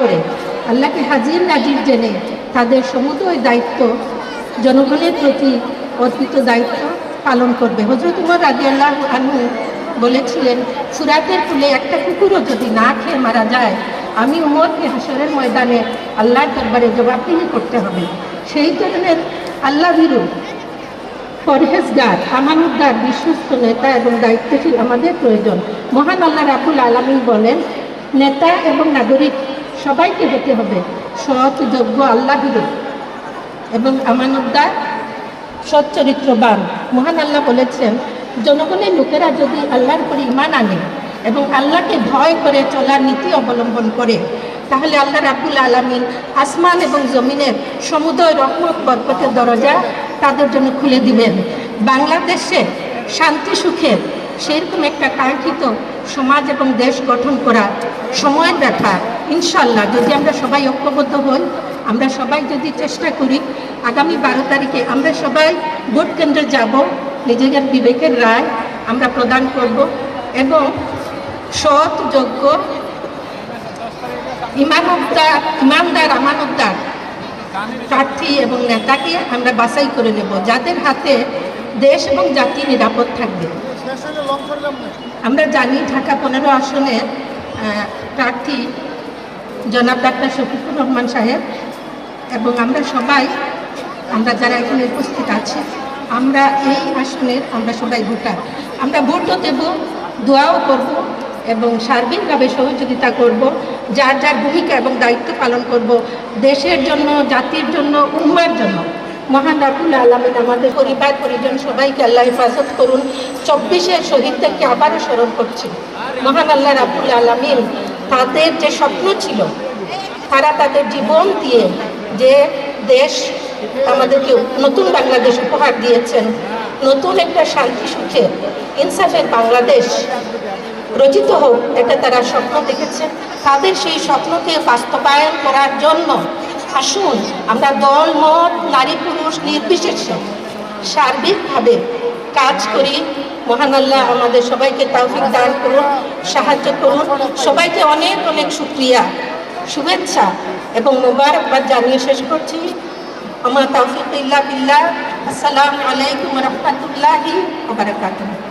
করে। আল্লাহকে হাজির নাজির জেনে তাদের সমুদয় দায়িত্ব, জনগণের প্রতি অর্পিত দায়িত্ব পালন করবে। হজরত উমর রাজি আল্লাহ আনহু বলেছিলেন, সুরাতের ফুলে একটা কুকুরও যদি না খেয়ে মারা যায়, আমি উমরকে হাসরের ময়দানে আল্লাহর দরবারে জবাবদিহি করতে হবে। সেই ধরনের আল্লাহ ভীরু পরহেজগার আমানুদ্দার বিশ্বস্ত নেতা এবং দায়িত্বশীল আমাদের প্রয়োজন। মহান আল্লাহ রাবুল আলমী বলেন নেতা এবং নাগরিক, সবাইকে হতে হবে। সৎ, যোগ্য আল্লাহ ভীরু এবং আমানুদ্দার সচ্চরিত্রবান। মহান আল্লাহ বলেছেন, জনগণের লোকেরা যদি আল্লাহর উপর ইমান আনে এবং আল্লাহকে ভয় করে চলার নীতি অবলম্বন করে, তাহলে আল্লাহ রাবুল আলমিন আসমান এবং জমিনের সমুদয় রহমত, বরকতের দরজা তাদের জন্য খুলে দিবেন। বাংলাদেশে শান্তি, সুখের সেরকম একটা কাঙ্ক্ষিত সমাজ এবং দেশ গঠন করা সময়ের ব্যাপার ইনশাল্লাহ। যদি আমরা সবাই ঐক্যবদ্ধ হই, আমরা সবাই যদি চেষ্টা করি, আগামী বারো তারিখে আমরা সবাই ভোট কেন্দ্রে যাব, নিজেদের বিবেকের রায় আমরা প্রদান করব এবং সৎ, যোগ্য ইমানদার ইমানদার আমানতদার প্রার্থী এবং নেতাকে আমরা বাছাই করে নেব, যাদের হাতে দেশ এবং জাতি নিরাপদ থাকবে। আমরা জানি ঢাকা পনেরো আসনে প্রার্থী জনাব ডাক্তার শফিকুর রহমান সাহেব এবং আমরা সবাই, আমরা যারা এখানে উপস্থিত আছি, আমরা এই আসনের, আমরা সবাই ভোটার। আমরা ভোটও দেব, দোয়াও করব এবং সার্বিকভাবে সহযোগিতা করব, যার যার ভূমিকা এবং দায়িত্ব পালন করব, দেশের জন্য, জাতির জন্য, উম্মার জন্য। মহান রাবুল আলমিন আমাদের পরিবার, পরিজন সবাইকে আল্লাহ হেফাজত করুন। চব্বিশের শহীদদেরকে আবারও স্মরণ করছি। মহান আল্লাহ রাবুল আলমিন তাদের যে স্বপ্ন ছিল, তারা তাদের জীবন দিয়ে যে দেশ আমাদেরকে নতুন বাংলাদেশ উপহার দিয়েছেন, নতুন একটা শান্তি, সুখে, ইনসাফের বাংলাদেশ রচিত হোক, এটা তারা স্বপ্ন দেখেছেন তাদের সেই স্বপ্নকে বাস্তবায়ন করার জন্য আসুন আমরা দল, মত, নারী, পুরুষ, নির্বিশেষে সার্বিকভাবে কাজ করি। মহান আল্লাহ আমাদের সবাইকে তৌফিক দান করুন, সাহায্য করুন। সবাইকে অনেক অনেক শুক্রিয়া, শুভেচ্ছা এবং মোবারকবাদ জানিয়ে শেষ করছি। আমার তৌফিক ইল্লা বিল্লাহ। আসসালামু আলাইকুম রহমতুল্লাহি ওয়া বারাকাতুহু।